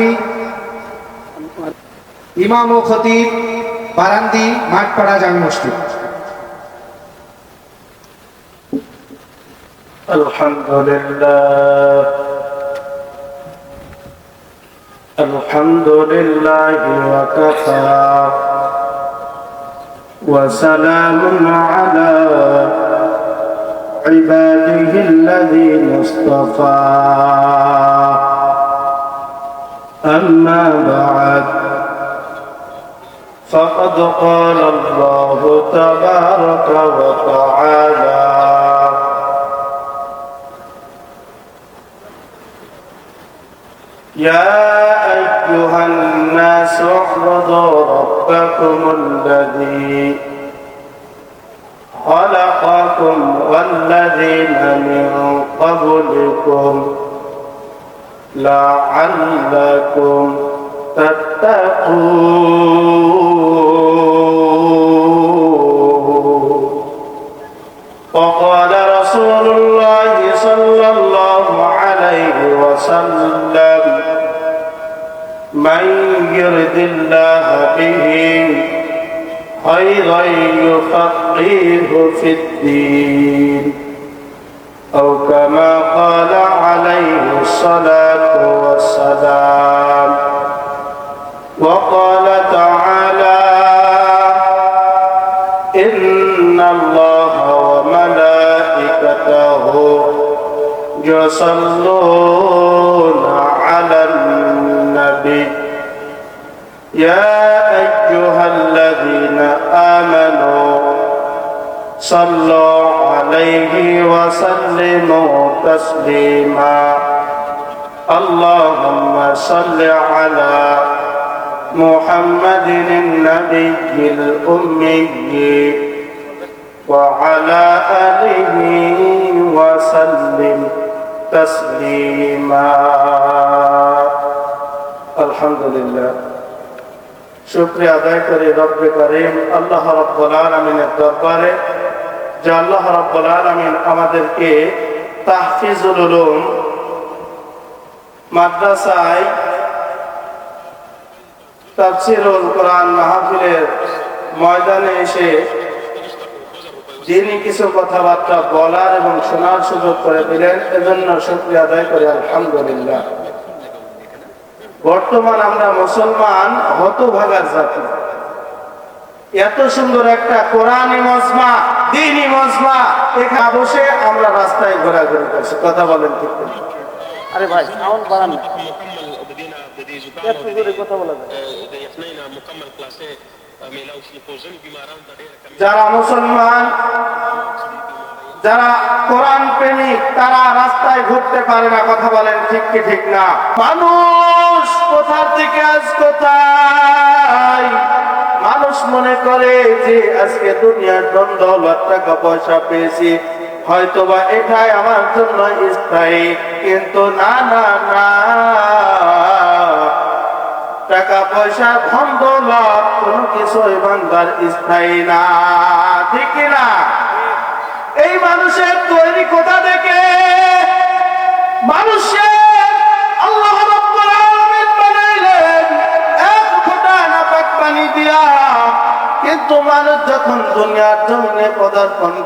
হানাফি ইমাম ও খতিব বারান্দি মাঠপাড়া জামি মসজিদ الحمد لله الحمد لله وكفى وسلام على عباده الذين اصطفى أما بعد فقد قال الله تبارك وتعالى يا أيها الناس اعبدوا ربكم الذي خلقكم والذين من قبلكم لعلكم تتقون. وقال رسول الله صلى الله عليه وسلم من يرد الله به خيرا يفقهه في الدين. أو كما قال عليه الصلاة يصلون على النبي. يا أيها الذين آمنوا صلوا عليه وسلموا تسليما. اللهم صل على محمد النبي الأمي وعلى آله وسلم. تسليما الحمد لله শুক্রিয়া আদায় করি রব্বে করিম আল্লাহ রব্বুল আলমিনের দরবারে যে আল্লাহ রব্বুল আলমিন আমাদেরকে তাহফিজুল উলুম মাদ্রাসায় তাফসিরুল কোরআন মাহফিলের ময়দানে এসে যিনি কিছু কথাবার্তা বলার এবং শোনার সুযোগ করে দিলেন এজন্য শুক্রিয়া আদায় করি আলহামদুলিল্লাহ। বর্তমান আমরা মুসলমান হতভাগার জাতি। এত সুন্দর একটা কোরআনি মজমা দিনই মজমা এখানে বসে আমরা রাস্তায় ঘোরাঘুরি করছি। কথা বলেন ঠিক আরে ভাই সাউন্ড বাড়ান। কথা বলা যায়। যারা মুসলমান, যারা কোরআন প্রেমিক, তারা রাস্তায় ঘুরতে পারে না, কথা বলেন ঠিক কি ঠিক না? মানুষ কোথার থেকে আজ কোথায়? মানুষ মনে করে যে আজকে দুনিয়ার দ্বন্দ্ব, লাখ টাকা পয়সা পেয়েছি। হয়তোবা এটাই আমার জন্য স্থায়ী, কিন্তু না না না। টাকা পয়সা ধন দৌলত কোনো কিছুই বান্দার স্থায়ী না। ঠিক না? এই মানুষের তৈরি কোথা থেকে? মানুষের নাপাক পানি দিয়া। কিন্তু মানুষ যখন দুনিয়ার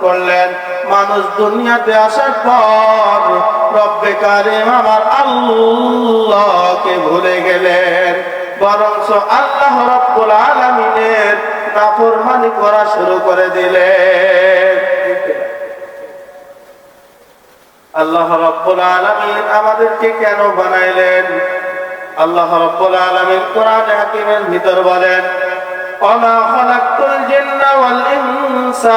করলেন, মানুষ দুনিয়াতে আসার পর রব্বে কারিম আমার আল্লাহকে ভুলে গেলেন। বরঞ্চ আল্লাহ রব্বুল আলামিনের নাফরমানি করা শুরু করে দিলেন। আল্লাহ রব্বুল আলামিন আমাদেরকে কেন বানাইলেন? আল্লাহ রব্বুল আলামিন কোরআন হাকিমের ভিতর বলেন, ওমা খালাকতুল জিন্না ওয়াল ইনসা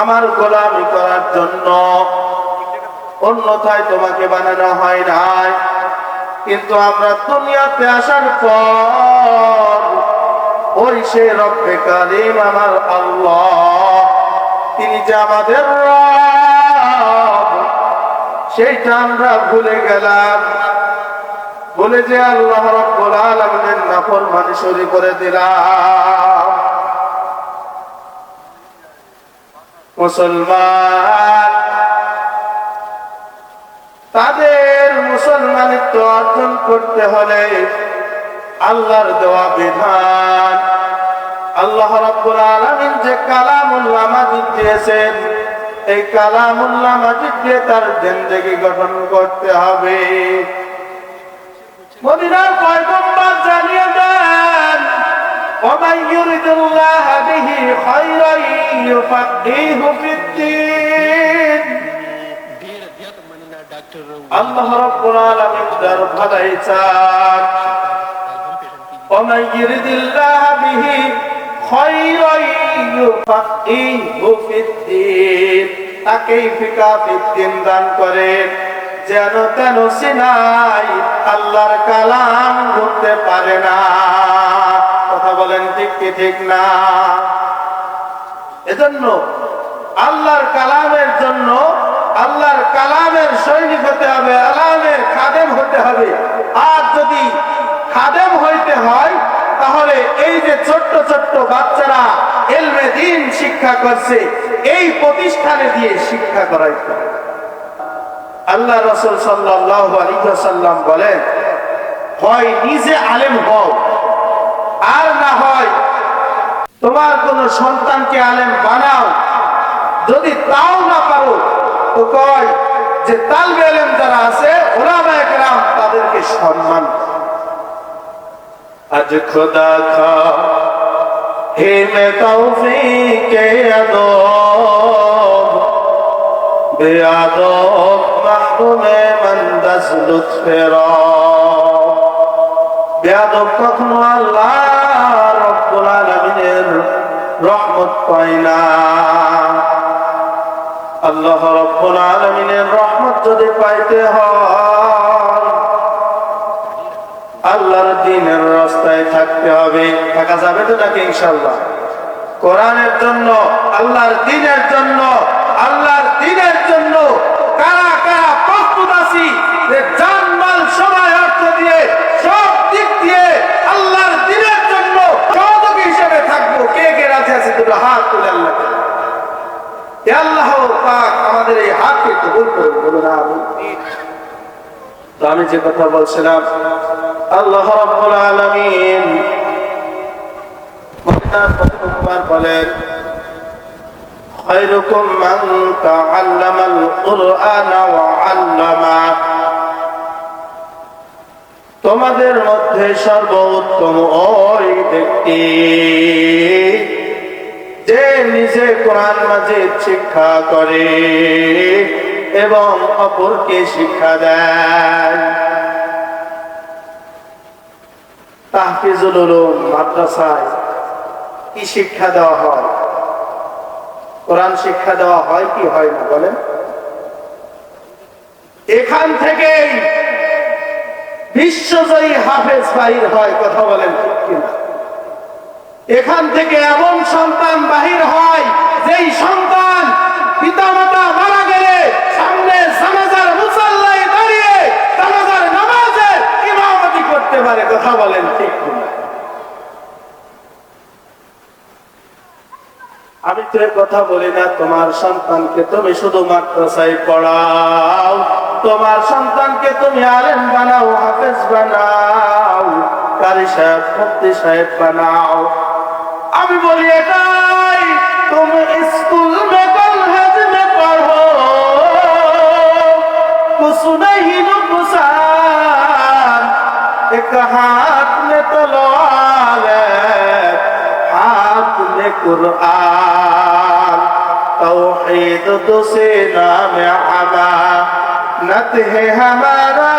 আমার গোলামি করার জন্য। অন্যথায় তোমাকে বানানো হয় নাই। কিন্তু আমরা দুনিয়াতে আসার পর ওই সে রব্বে কারিম আমার আল্লাহ, তিনি যে আমাদের সেইটা আমরা ভুলে গেলাম। বলে যে আল্লাহ রব্বুল আলামিনের নাফরমানি শুরু করে দিলাম। মুসলমান। তাদের মুসলমানিত্ব অর্জন করতে হলে আল্লাহর দেওয়া বিধান। আল্লাহ রাব্বুল আলামিন যে কালামুল্লাহ মাজিদ দিয়েছেন, এই কালামুল্লাহ মাজিদ দিয়ে তার জিন্দেগি গঠন করতে হবে। মদিনার পয়গম্বর জানিয়ে ومن يرد الله به خيرا يفقهه في الدين ډېر زیات مننه ډاکټر আল্লাহ রাব্বুল আলামিন তার ভালাই চান ومن يرد الله به خيرا يفقهه في الدين তাকেই ফিকা ফিদ্দিন দান করেন যেন তেন সিনাই আল্লাহর কালাম ঢুকতে পারে না কথা বলেন ঠিক কি ঠিক না? এজন্য আল্লাহর কালামের জন্য আল্লাহর কালামের সৈনিক হতে হবে আলামের খাদেম হতে হবে। আর যদি খাদেম হইতে হয়, তাহলে এই যে ছোট্ট ছোট্ট বাচ্চারা এলমে দিন শিক্ষা করছে, এই প্রতিষ্ঠানে দিয়ে শিক্ষা করাইতে আল্লাহ রসুল সাল্লাহ আলী সাল্লাম বলেন, হয় নিজে আলেম হও আর না হয় তোমার কোন সন্তানকে আলেম বানাও যদি তাও না পারো তো কয় যে তালবে আলেম যারা আছে ওলামা একরাম তাদেরকে সম্মান। আজ খোদা খা হে মে তৌফিকে আদব বেয়াদব মাহরুমে মন্দস লুৎফে কখনো রহমত না। আল্লাহ রব্বুল রহমত যদি পাইতে দিনের রাস্তায় থাকতে হবে। থাকা যাবে তো নাকি কোরআনের জন্য, আল্লাহর দিনের জন্য, আল্লাহর দিনের জন্য কারা কারা প্রস্তুত আছি যে জানমাল সময় অর্থ দিয়ে সব দিক দিয়ে আল্লাহর দিনের জন্য সহযোগী হিসেবে থাকব কে কে রাজি আছে দুটো হাত তুলে আল্লাহ আল্লাহ পাক আমাদের এই হাতকে কবুল করে বলুন আমি তো আমি যে কথা বলছিলাম আল্লাহ রাব্বুল আলামিন মদিনার পয়গম্বর বলেন خيركم من تعلم القرآن وعلمه তোমাদের মধ্যে সর্বোত্তম ওই ব্যক্তি যে নিজে কোরআন মাজিদ শিক্ষা করে এবং অপরকে শিক্ষা দেয়। কি শিক্ষা দেওয়া হয়? কোরআন শিক্ষা দেওয়া হয় কি হয় না বলেন? এখান থেকেই বিশ্বজয়ী হাফেজ বাহির হয়, কথা বলেন কিনা? এখান থেকে এমন সন্তান বাহির হয়, যেই সন্তান পিতামাতা মারা গেলে সামনে জানাজার মুসাল্লায় দাঁড়িয়ে জানাজার নামাজের ইমামতি করতে পারে, কথা বলেন ঠিক আমি তো কথা বলি না, তোমার সন্তানকে তুমি শুধু মাদ্রাসায় পড়াও, তোমার সন্তানকে তুমি আলেম বানাও, হাফেজ বানাও, কারি সাহেব, মুফতি সাহেব বানাও আমি বলি এটাই, তুমি স্কুল মে কলেজ মে পড়ো কুছ নেই নুকসান, এক হাত মে তলোয়ার হাত মে কুরআন। توحید تو سے نام عبادت ہے ہمارا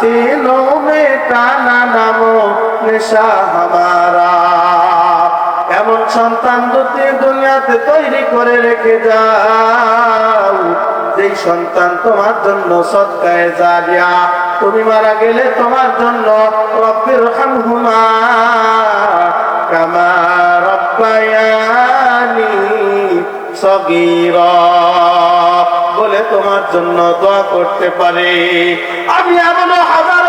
सीनों में टाना नामो নেশা হামারা এমন সন্তান দুটি দুনিয়াতে তৈরি করে রেখে যাও যেই সন্তান তোমার জন্য সৎকায় জারিয়া তুমি মারা গেলে তোমার জন্য রব্বির হামহুমা কামা রব্বায়ানি সগীরা বলে তোমার জন্য দোয়া করতে পারে। আমি এমন হাজার